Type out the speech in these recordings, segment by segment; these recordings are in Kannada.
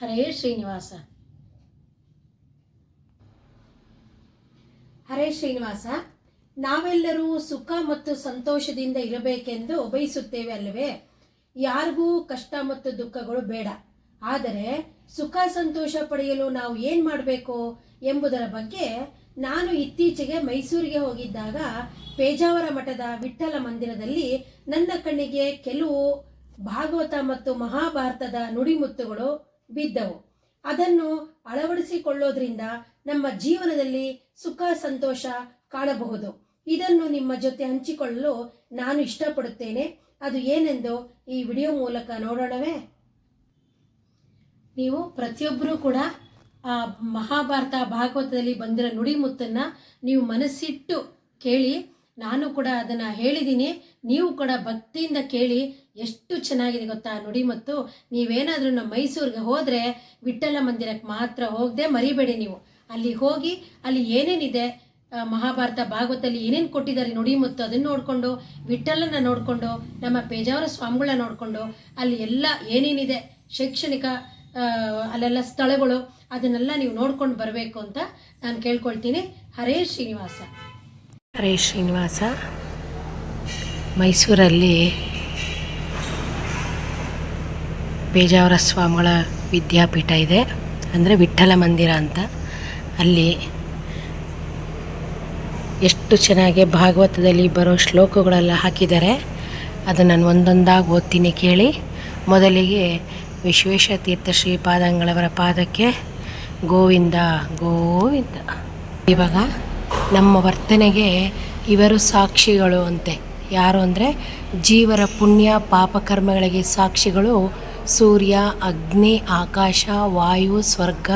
ಹರೇ ಶ್ರೀನಿವಾಸ. ಹರೇ ಶ್ರೀನಿವಾಸ, ನಾವೆಲ್ಲರೂ ಸುಖ ಮತ್ತು ಸಂತೋಷದಿಂದ ಇರಬೇಕೆಂದು ಬಯಸುತ್ತೇವೆ ಅಲ್ಲವೇ? ಯಾರಿಗೂ ಕಷ್ಟ ಮತ್ತು ದುಃಖಗಳು ಬೇಡ. ಆದರೆ ಸುಖ ಸಂತೋಷ ಪಡೆಯಲು ನಾವು ಏನು ಮಾಡಬೇಕು ಎಂಬುದರ ಬಗ್ಗೆ ನಾನು ಇತ್ತೀಚೆಗೆ ಮೈಸೂರಿಗೆ ಹೋಗಿದ್ದಾಗ ಪೇಜಾವರ ಮಠದ ವಿಠ್ಠಲ ಮಂದಿರದಲ್ಲಿ ನನ್ನ ಕಣ್ಣಿಗೆ ಕೆಲವು ಭಾಗವತ ಮತ್ತು ಮಹಾಭಾರತದ ನುಡಿಮುತ್ತುಗಳು ಬಿದ್ದವು. ಅದನ್ನು ಅಳವಡಿಸಿಕೊಳ್ಳೋದ್ರಿಂದ ನಮ್ಮ ಜೀವನದಲ್ಲಿ ಸುಖ, ಸಂತೋಷ ಕಾಣಬಹುದು. ಇದನ್ನು ನಿಮ್ಮ ಜೊತೆ ಹಂಚಿಕೊಳ್ಳಲು ನಾನು ಇಷ್ಟಪಡುತ್ತೇನೆ. ಅದು ಏನೆಂದು ಈ ವಿಡಿಯೋ ಮೂಲಕ ನೋಡೋಣವೇ? ನೀವು ಪ್ರತಿಯೊಬ್ಬರೂ ಕೂಡ ಆ ಮಹಾಭಾರತ, ಭಾಗವತದಲ್ಲಿ ಬಂದಿರೋ ನುಡಿಮುತ್ತನ್ನು ನೀವು ಮನಸ್ಸಿಟ್ಟು ಕೇಳಿ ನಾನು ಕೂಡ ಅದನ್ನು ಹೇಳಿದ್ದೀನಿ ನೀವು ಕೂಡ ಭಕ್ತಿಯಿಂದ ಕೇಳಿ ಎಷ್ಟು ಚೆನ್ನಾಗಿದೆ ಗೊತ್ತಾ ನುಡಿ ಮತ್ತು ನೀವೇನಾದರೂ ನಮ್ಮ ಮೈಸೂರಿಗೆ ಹೋದರೆ ವಿಠ್ಠಲ ಮಂದಿರಕ್ಕೆ ಮಾತ್ರ ಹೋಗದೆ ಮರಿಬೇಡಿ ನೀವು. ಅಲ್ಲಿ ಹೋಗಿ ಅಲ್ಲಿ ಏನೇನಿದೆ ಮಹಾಭಾರತ ಭಾಗವತಲ್ಲಿ ಏನೇನು ಕೊಟ್ಟಿದ್ದಾರೆ ನುಡಿ ಮತ್ತು ಅದನ್ನು ನೋಡಿಕೊಂಡು ವಿಠಲನ ನೋಡಿಕೊಂಡು, ನಮ್ಮ ಪೇಜಾವರ ಸ್ವಾಮಿಗಳನ್ನ ನೋಡಿಕೊಂಡು, ಅಲ್ಲಿ ಎಲ್ಲ ಏನೇನಿದೆ, ಶೈಕ್ಷಣಿಕ ಅಲ್ಲೆಲ್ಲ ಸ್ಥಳಗಳು, ಅದನ್ನೆಲ್ಲ ನೀವು ನೋಡ್ಕೊಂಡು ಬರಬೇಕು ಅಂತ ನಾನು ಕೇಳ್ಕೊಳ್ತೀನಿ. ಹರೇ ಶ್ರೀನಿವಾಸ. ಹರೇ ಶ್ರೀನಿವಾಸ, ಮೈಸೂರಲ್ಲಿ ಪೇಜಾವರ ಸ್ವಾಮಿಗಳ ವಿದ್ಯಾಪೀಠ ಇದೆ, ಅಂದರೆ ವಿಠ್ಠಲ ಮಂದಿರ ಅಂತ. ಅಲ್ಲಿ ಎಷ್ಟು ಚೆನ್ನಾಗಿ ಭಾಗವತದಲ್ಲಿ ಬರೋ ಶ್ಲೋಕಗಳೆಲ್ಲ ಹಾಕಿದ್ದಾರೆ ಅದು ನಾನು ಒಂದೊಂದಾಗಿ ಓದ್ತೀನಿ ಕೇಳಿ. ಮೊದಲಿಗೆ ವಿಶ್ವೇಶ ತೀರ್ಥ ಶ್ರೀಪಾದಂಗಳವರ ಪಾದಕ್ಕೆ ಗೋವಿಂದ ಗೋವಿಂದ. ಇವಾಗ ನಮ್ಮ ವರ್ತನೆಗೆ ಇವರು ಸಾಕ್ಷಿಗಳು ಅಂತೆ. ಯಾರು ಅಂದರೆ ಜೀವರ ಪುಣ್ಯ ಪಾಪಕರ್ಮಗಳಿಗೆ ಸಾಕ್ಷಿಗಳು ಸೂರ್ಯ, ಅಗ್ನಿ, ಆಕಾಶ, ವಾಯು, ಸ್ವರ್ಗ,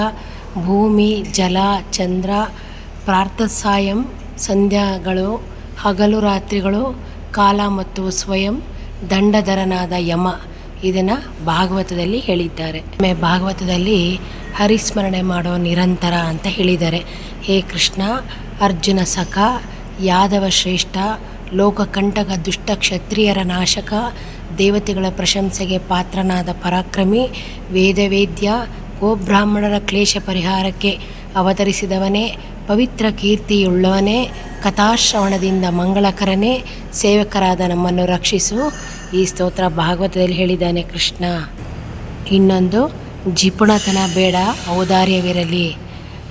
ಭೂಮಿ, ಜಲ, ಚಂದ್ರ ಪ್ರಾರ್ಥಸಾಯಂ ಸಂಧ್ಯಾಗಳು, ಹಗಲು ರಾತ್ರಿಗಳು, ಕಾಲ ಮತ್ತು ಸ್ವಯಂ, ದಂಡಧರನಾದ ಯಮ. ಇದನ್ನು ಭಾಗವತದಲ್ಲಿ ಹೇಳಿದ್ದಾರೆ. ಭಾಗವತದಲ್ಲಿ ಹರಿಸ್ಮರಣೆ ಮಾಡೋ ನಿರಂತರ ಅಂತ ಹೇಳಿದ್ದಾರೆ. ಹೇ ಕೃಷ್ಣ, ಅರ್ಜುನ ಸಖ, ಯಾದವ ಶ್ರೇಷ್ಠ, ಲೋಕಕಂಟಕ ದುಷ್ಟ ಕ್ಷತ್ರಿಯರ ನಾಶಕ, ದೇವತೆಗಳ ಪ್ರಶಂಸೆಗೆ ಪಾತ್ರನಾದ ಪರಾಕ್ರಮಿ, ವೇದವೇದ್ಯ, ಗೋಬ್ರಾಹ್ಮಣರ ಕ್ಲೇಶ ಪರಿಹಾರಕ್ಕೆ ಅವತರಿಸಿದವನೇ, ಪವಿತ್ರ ಕೀರ್ತಿಯುಳ್ಳವನೇ, ಕಥಾಶ್ರವಣದಿಂದ ಮಂಗಳಕರನೇ, ಸೇವಕರಾದ ನಮ್ಮನ್ನು ರಕ್ಷಿಸು. ಈ ಸ್ತೋತ್ರ ಭಾಗವತದಲ್ಲಿ ಹೇಳಿದ್ದಾನೆ ಕೃಷ್ಣ. ಇನ್ನೊಂದು ಜಿಪುಣತನ ಬೇಡ, ಔದಾರ್ಯವಿರಲಿ.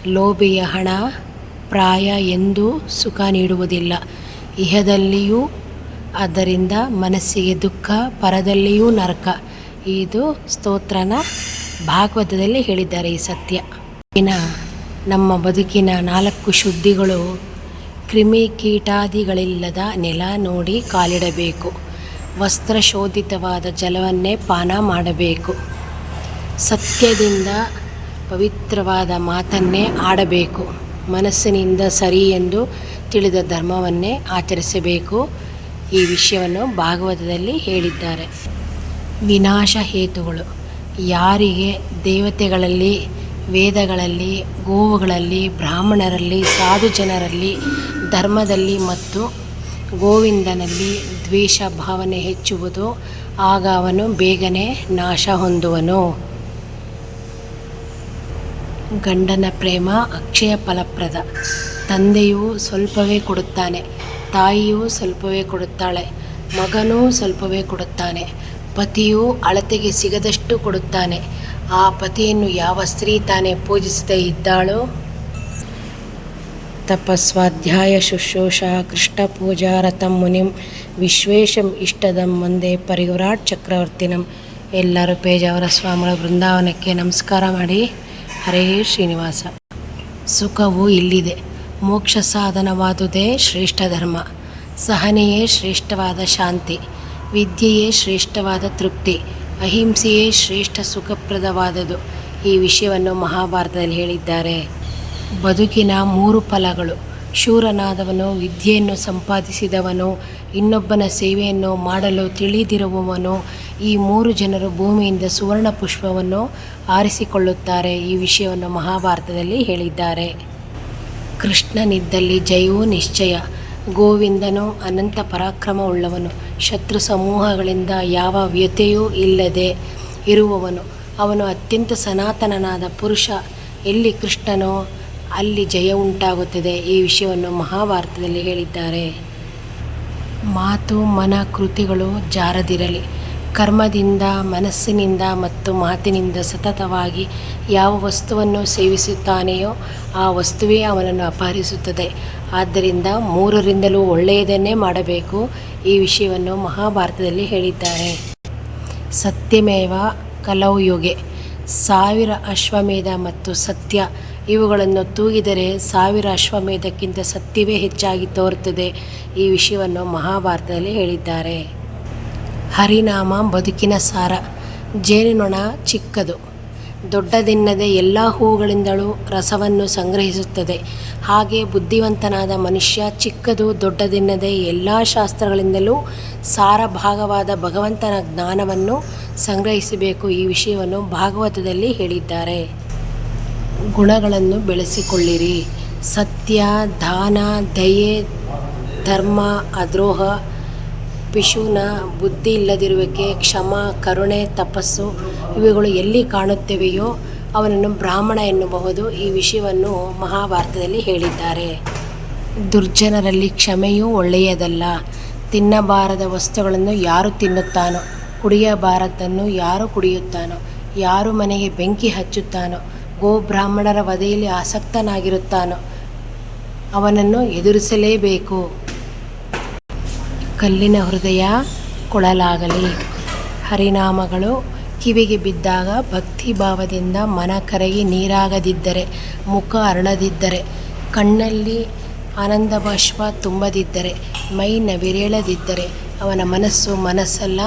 ಲೋಭಿಯ ಹಣ ಪ್ರಾಯ ಎಂದೂ ಸುಖ ನೀಡುವುದಿಲ್ಲ. ಇಹದಲ್ಲಿಯೂ ಅದರಿಂದ ಮನಸ್ಸಿಗೆ ದುಃಖ, ಪರದಲ್ಲಿಯೂ ನರಕ. ಇದು ಸ್ತೋತ್ರನ ಭಾಗವತದಲ್ಲಿ ಹೇಳಿದ್ದಾರೆ ಈ ಸತ್ಯ. ಇನ್ನು ನಮ್ಮ ಬದುಕಿನ ನಾಲ್ಕು ಶುದ್ಧಿಗಳು ಕ್ರಿಮಿ ಕೀಟಾದಿಗಳಿಲ್ಲದ ನೆಲ ನೋಡಿ ಕಾಲಿಡಬೇಕು. ವಸ್ತ್ರ ಶೋಧಿತವಾದ ಜಲವನ್ನೇ ಪಾನ ಮಾಡಬೇಕು. ಸತ್ಯದಿಂದ ಪವಿತ್ರವಾದ ಮಾತನ್ನೇ ಆಡಬೇಕು. ಮನಸ್ಸಿನಿಂದ ಸರಿ ಎಂದು ತಿಳಿದ ಧರ್ಮವನ್ನೇ ಆಚರಿಸಬೇಕು. ಈ ವಿಷಯವನ್ನು ಭಾಗವತದಲ್ಲಿ ಹೇಳಿದ್ದಾರೆ. ವಿನಾಶ ಹೇತುಗಳು. ಯಾರಿಗೆ ದೇವತೆಗಳಲ್ಲಿ, ವೇದಗಳಲ್ಲಿ, ಗೋವುಗಳಲ್ಲಿ, ಬ್ರಾಹ್ಮಣರಲ್ಲಿ, ಸಾಧು ಜನರಲ್ಲಿ, ಧರ್ಮದಲ್ಲಿ ಮತ್ತು ಗೋವಿಂದನಲ್ಲಿ ದ್ವೇಷ ಭಾವನೆ ಹೆಚ್ಚುವುದು, ಆಗ ಅವನು ಬೇಗನೆ ನಾಶ ಹೊಂದುವನು. ಗಂಡನ ಪ್ರೇಮ ಅಕ್ಷಯ ಫಲಪ್ರದ. ತಂದೆಯು ಸ್ವಲ್ಪವೇ ಕೊಡುತ್ತಾನೆ, ತಾಯಿಯೂ ಸ್ವಲ್ಪವೇ ಕೊಡುತ್ತಾಳೆ, ಮಗನೂ ಸ್ವಲ್ಪವೇ ಕೊಡುತ್ತಾನೆ, ಪತಿಯು ಅಳತೆಗೆ ಸಿಗದಷ್ಟು ಕೊಡುತ್ತಾನೆ. ಆ ಪತಿಯನ್ನು ಯಾವ ಸ್ತ್ರೀ ತಾನೇ ಪೂಜಿಸದೇ ಇದ್ದಾಳೋ? ತಪಸ್ವಾಧ್ಯಾಯ ಶುಶ್ರೂಷ ಕೃಷ್ಣ ಪೂಜಾ ರಥಂ ಮುನಿಂ ವಿಶ್ವೇಶಂ ಇಷ್ಟದಂ ಒಂದೇ ಪರಿವ್ರಾಟ್ ಚಕ್ರವರ್ತಿನಂ. ಎಲ್ಲರೂ ಪೇಜಾವರ ಸ್ವಾಮಿಗಳ ಬೃಂದಾವನಕ್ಕೆ ನಮಸ್ಕಾರ ಮಾಡಿ. ಹರೇ ಶ್ರೀನಿವಾಸ. ಸುಖವು ಇಲ್ಲಿದೆ. ಮೋಕ್ಷ ಸಾಧನವಾದುದೇ ಶ್ರೇಷ್ಠ ಧರ್ಮ. ಸಹನೆಯೇ ಶ್ರೇಷ್ಠವಾದ ಶಾಂತಿ. ವಿದ್ಯೆಯೇ ಶ್ರೇಷ್ಠವಾದ ತೃಪ್ತಿ. ಅಹಿಂಸೆಯೇ ಶ್ರೇಷ್ಠ ಸುಖಪ್ರದವಾದದು. ಈ ವಿಷಯವನ್ನು ಮಹಾಭಾರತದಲ್ಲಿ ಹೇಳಿದ್ದಾರೆ. ಬದುಕಿನ ಮೂರು ಫಲಗಳು. ಶೂರನಾದವನು, ವಿದ್ಯೆಯನ್ನು ಸಂಪಾದಿಸಿದವನು, ಇನ್ನೊಬ್ಬನ ಸೇವೆಯನ್ನು ಮಾಡಲು ತಿಳಿದಿರುವವನು ಈ ಮೂರು ಜನರು ಭೂಮಿಯಿಂದ ಸುವರ್ಣ ಪುಷ್ಪವನ್ನು ಆರಿಸಿಕೊಳ್ಳುತ್ತಾರೆ. ಈ ವಿಷಯವನ್ನು ಮಹಾಭಾರತದಲ್ಲಿ ಹೇಳಿದ್ದಾರೆ. ಕೃಷ್ಣನಿದ್ದಲ್ಲಿ ಜಯವೂ ನಿಶ್ಚಯ. ಗೋವಿಂದನು ಅನಂತ ಪರಾಕ್ರಮವುಳ್ಳವನು. ಶತ್ರು ಸಮೂಹಗಳಿಂದ ಯಾವ ವ್ಯತೆಯೂ ಇಲ್ಲದೆ ಇರುವವನು. ಅವನು ಅತ್ಯಂತ ಸನಾತನನಾದ ಪುರುಷ. ಎಲ್ಲಿ ಕೃಷ್ಣನೋ ಅಲ್ಲಿ ಜಯ ಉಂಟಾಗುತ್ತದೆ. ಈ ವಿಷಯವನ್ನು ಮಹಾಭಾರತದಲ್ಲಿ ಹೇಳಿದ್ದಾರೆ. ಮಾತು, ಮನ, ಕೃತಿಗಳು ಜಾರದಿರಲಿ. ಕರ್ಮದಿಂದ, ಮನಸ್ಸಿನಿಂದ ಮತ್ತು ಮಾತಿನಿಂದ ಸತತವಾಗಿ ಯಾವ ವಸ್ತುವನ್ನು ಸೇವಿಸುತ್ತಾನೆಯೋ ಆ ವಸ್ತುವೇ ಅವನನ್ನು ಅಪಹರಿಸುತ್ತದೆ. ಆದ್ದರಿಂದ ಮೂರರಿಂದಲೂ ಒಳ್ಳೆಯದನ್ನೇ ಮಾಡಬೇಕು, ಈ ವಿಷಯವನ್ನು ಮಹಾಭಾರತದಲ್ಲಿ ಹೇಳಿದ್ದಾರೆ. ಸತ್ಯಮೇವ ಕಲವು ಯುಗೆ. ಸಾವಿರ ಅಶ್ವಮೇಧ ಮತ್ತು ಸತ್ಯ ಇವುಗಳನ್ನು ತೂಗಿದರೆ ಸಾವಿರ ಅಶ್ವಮೇಧಕ್ಕಿಂತ ಸತ್ಯವೇ ಹೆಚ್ಚಾಗಿ ತೋರುತ್ತದೆ, ಈ ವಿಷಯವನ್ನು ಮಹಾಭಾರತದಲ್ಲಿ ಹೇಳಿದ್ದಾರೆ. ಹರಿನಾಮ ಬದುಕಿನ ಸಾರ. ಜೇನುನೊಣ ಚಿಕ್ಕದು. ದೊಡ್ಡದೆನ್ನದೆ ಎಲ್ಲ ಹೂಗಳಿಂದಲೂ ರಸವನ್ನು ಸಂಗ್ರಹಿಸುತ್ತದೆ. ಹಾಗೆ ಬುದ್ಧಿವಂತನಾದ ಮನುಷ್ಯ ಚಿಕ್ಕದು, ದೊಡ್ಡದೆನ್ನದೆ ಎಲ್ಲ ಶಾಸ್ತ್ರಗಳಿಂದಲೂ ಸಾರ ಭಾಗವಾದ ಭಗವಂತನ ಜ್ಞಾನವನ್ನು ಸಂಗ್ರಹಿಸಬೇಕು ಈ ವಿಷಯವನ್ನು ಭಾಗವತದಲ್ಲಿ ಹೇಳಿದ್ದಾರೆ. ಗುಣಗಳನ್ನು ಬೆಳೆಸಿಕೊಳ್ಳಿರಿ. ಸತ್ಯ, ದಾನ, ದಯೆ, ಧರ್ಮ, ಅದ್ರೋಹ ಪಿಶುನ ಬುದ್ಧಿ ಇಲ್ಲದಿರುವಿಕೆ, ಕ್ಷಮ, ಕರುಣೆ, ತಪಸ್ಸು ಇವುಗಳು ಎಲ್ಲಿ ಕಾಣುತ್ತಿವೆಯೋ ಅವನನ್ನು ಬ್ರಾಹ್ಮಣ ಎನ್ನಬಹುದು ಈ ವಿಷಯವನ್ನು ಮಹಾಭಾರತದಲ್ಲಿ ಹೇಳಿದ್ದಾರೆ. ದುರ್ಜನರಲ್ಲಿ ಕ್ಷಮೆಯೂ ಒಳ್ಳೆಯದಲ್ಲ. ತಿನ್ನಬಾರದ ವಸ್ತುಗಳನ್ನು ಯಾರು ತಿನ್ನುತ್ತಾನೋ ಕುಡಿಯಬಾರದನ್ನು ಯಾರು ಕುಡಿಯುತ್ತಾನೋ, ಯಾರು ಮನೆಗೆ ಬೆಂಕಿ ಹಚ್ಚುತ್ತಾನೋ ಗೋ ಬ್ರಾಹ್ಮಣರ ವಧೆಯಲ್ಲಿ ಆಸಕ್ತನಾಗಿರುತ್ತಾನೋ ಅವನನ್ನು ಎದುರಿಸಲೇಬೇಕು. ಕಲ್ಲಿನ ಹೃದಯ ಕೊಳಲಾಗಲಿ. ಹರಿನಾಮಗಳು ಕಿವಿಗೆ ಬಿದ್ದಾಗ ಭಕ್ತಿ ಭಾವದಿಂದ ಮನ ಕರಗಿ ನೀರಾಗದಿದ್ದರೆ, ಮುಖ ಅರಳದಿದ್ದರೆ, ಕಣ್ಣಲ್ಲಿ ಆನಂದ ಬಾಷ್ಪ ತುಂಬದಿದ್ದರೆ, ಮೈ ನವಿರೇಳದಿದ್ದರೆ, ಅವನ ಮನಸ್ಸು ಮನಸ್ಸಲ್ಲ,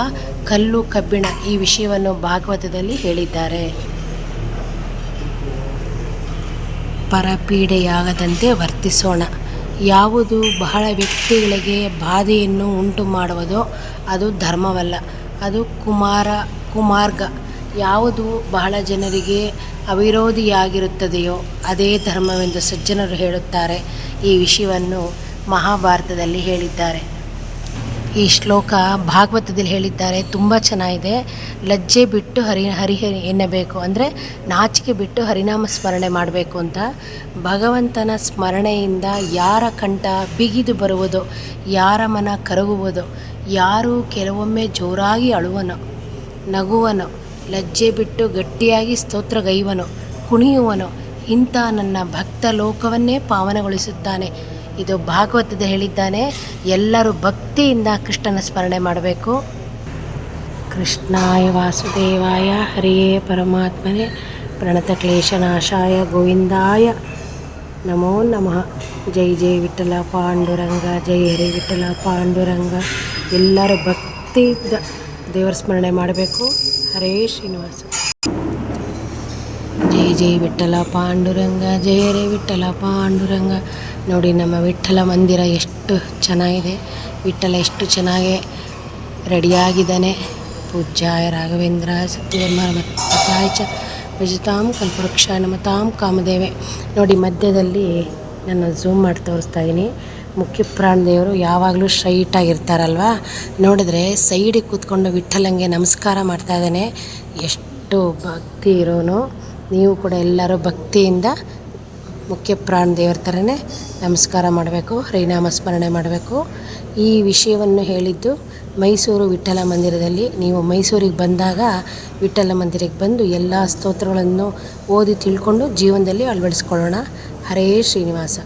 ಕಲ್ಲು ಕಬ್ಬಿಣ ಈ ವಿಷಯವನ್ನು ಭಾಗವತದಲ್ಲಿ ಹೇಳಿದ್ದಾರೆ. ಪರಪೀಡೆಯಾಗದಂತೆ ವರ್ತಿಸೋಣ. ಯಾವುದು ಬಹಳ ವ್ಯಕ್ತಿಗಳಿಗೆ ಬಾಧೆಯನ್ನು ಉಂಟು ಮಾಡುವುದೋ ಅದು ಧರ್ಮವಲ್ಲ. ಅದು ಕುಮಾರ, ಕುಮಾರ್ಗ. ಯಾವುದು ಬಹಳ ಜನರಿಗೆ ಅವಿರೋಧಿಯಾಗಿರುತ್ತದೆಯೋ ಅದೇ ಧರ್ಮವೆಂದು ಸಜ್ಜನರು ಹೇಳುತ್ತಾರೆ. ಈ ವಿಷಯವನ್ನು ಮಹಾಭಾರತದಲ್ಲಿ ಹೇಳಿದ್ದಾರೆ. ಈ ಶ್ಲೋಕ ಭಾಗವತದಲ್ಲಿ ಹೇಳಿದ್ದಾರೆ, ತುಂಬ ಚೆನ್ನಾಗಿದೆ. ಲಜ್ಜೆ ಬಿಟ್ಟು ಹರಿ ಹರಿ ಎನ್ನಬೇಕು ಅಂದರೆ ನಾಚಿಕೆ ಬಿಟ್ಟು ಹರಿನಾಮ ಸ್ಮರಣೆ ಮಾಡಬೇಕು ಅಂತ. ಭಗವಂತನ ಸ್ಮರಣೆಯಿಂದ ಯಾರ ಕಂಠ ಬಿಗಿದು ಬರುವುದು, ಯಾರ ಮನ ಕರಗುವುದು, ಯಾರು ಕೆಲವೊಮ್ಮೆ ಜೋರಾಗಿ ಅಳುವನು, ನಗುವನು, ಲಜ್ಜೆ ಬಿಟ್ಟು ಗಟ್ಟಿಯಾಗಿ ಸ್ತೋತ್ರಗೈವನು ಕುಣಿಯುವನು, ಇಂಥ ನನ್ನ ಭಕ್ತ ಲೋಕವನ್ನೇ ಪಾವನಗೊಳಿಸುತ್ತಾನೆ. ಇದು ಭಾಗವತದ ಹೇಳಿದ್ದಾನೆ, ಎಲ್ಲರೂ ಭಕ್ತಿಯಿಂದ ಕೃಷ್ಣನ ಸ್ಮರಣೆ ಮಾಡಬೇಕು. ಕೃಷ್ಣಾಯ ವಾಸುದೇವಾಯ, ಹರಿಯೇ ಪರಮಾತ್ಮನೇ, ಪ್ರಣತ ಕ್ಲೇಶನಾಶಾಯ ಗೋವಿಂದಾಯ ನಮೋ ನಮಃ. ಜೈ ಜೈ ವಿಠಲ ಪಾಂಡುರಂಗ, ಜೈ ಹರಿ ವಿಠಲ ಪಾಂಡುರಂಗ. ಎಲ್ಲರೂ ಭಕ್ತಿಯಿಂದ ದೇವರ ಸ್ಮರಣೆ ಮಾಡಬೇಕು. ಹರೇ ಶ್ರೀನಿವಾಸ. ಜೈ ವಿಠಲ ಪಾಂಡುರಂಗ ಜಯ ರೇ ವಿಠಲ ಪಾಂಡುರಂಗ. ನೋಡಿ ನಮ್ಮ ವಿಠಲ ಮಂದಿರ ಎಷ್ಟು ಚೆನ್ನಾಗಿದೆ. ವಿಠಲ ಎಷ್ಟು ಚೆನ್ನಾಗಿ ರೆಡಿಯಾಗಿದ್ದಾನೆ. ಪೂಜ್ಯ ರಾಘವೇಂದ್ರ, ಸತ್ಯಧರ್ಮ ಮತ್ತಾಯ ಚ ಭಜತಾಂ ಕಲ್ಪವೃಕ್ಷ, ನಮತಾಂ ಕಾಮದೇವೆ. ನೋಡಿ ಮಧ್ಯದಲ್ಲಿ ನಾನು ಝೂಮ್ ಮಾಡಿ ತೋರಿಸ್ತಾ ಇದ್ದೀನಿ ಮುಖ್ಯ ಪ್ರಾಣದೇವರು ಯಾವಾಗಲೂ ಸ್ಟ್ರೈಟಾಗಿರ್ತಾರಲ್ವ ನೋಡಿದ್ರೆ ಸೈಡಿಗೆ ಕೂತ್ಕೊಂಡು ವಿಠಲಂಗೆ ನಮಸ್ಕಾರ ಮಾಡ್ತಾ ಇದ್ದಾನೆ. ಎಷ್ಟು ಭಕ್ತಿ ಇರೋನು. ನೀವು ಕೂಡ ಎಲ್ಲರೂ ಭಕ್ತಿಯಿಂದ ಮುಖ್ಯ ಪ್ರಾಣ ದೇವರ ಥರನೇ ನಮಸ್ಕಾರ ಮಾಡಬೇಕು ಹರಿನಾಮ ಸ್ಮರಣೆ ಮಾಡಬೇಕು. ಈ ವಿಷಯವನ್ನು ಹೇಳಿದ್ದು ಮೈಸೂರು ವಿಠಲ ಮಂದಿರದಲ್ಲಿ, ನೀವು ಮೈಸೂರಿಗೆ ಬಂದಾಗ ವಿಠಲ ಮಂದಿರಕ್ಕೆ ಬಂದು ಎಲ್ಲ ಸ್ತೋತ್ರಗಳನ್ನು ಓದಿ ತಿಳ್ಕೊಂಡು ಜೀವನದಲ್ಲಿ ಅಳವಡಿಸ್ಕೊಳ್ಳೋಣ. ಹರೇ ಶ್ರೀನಿವಾಸ.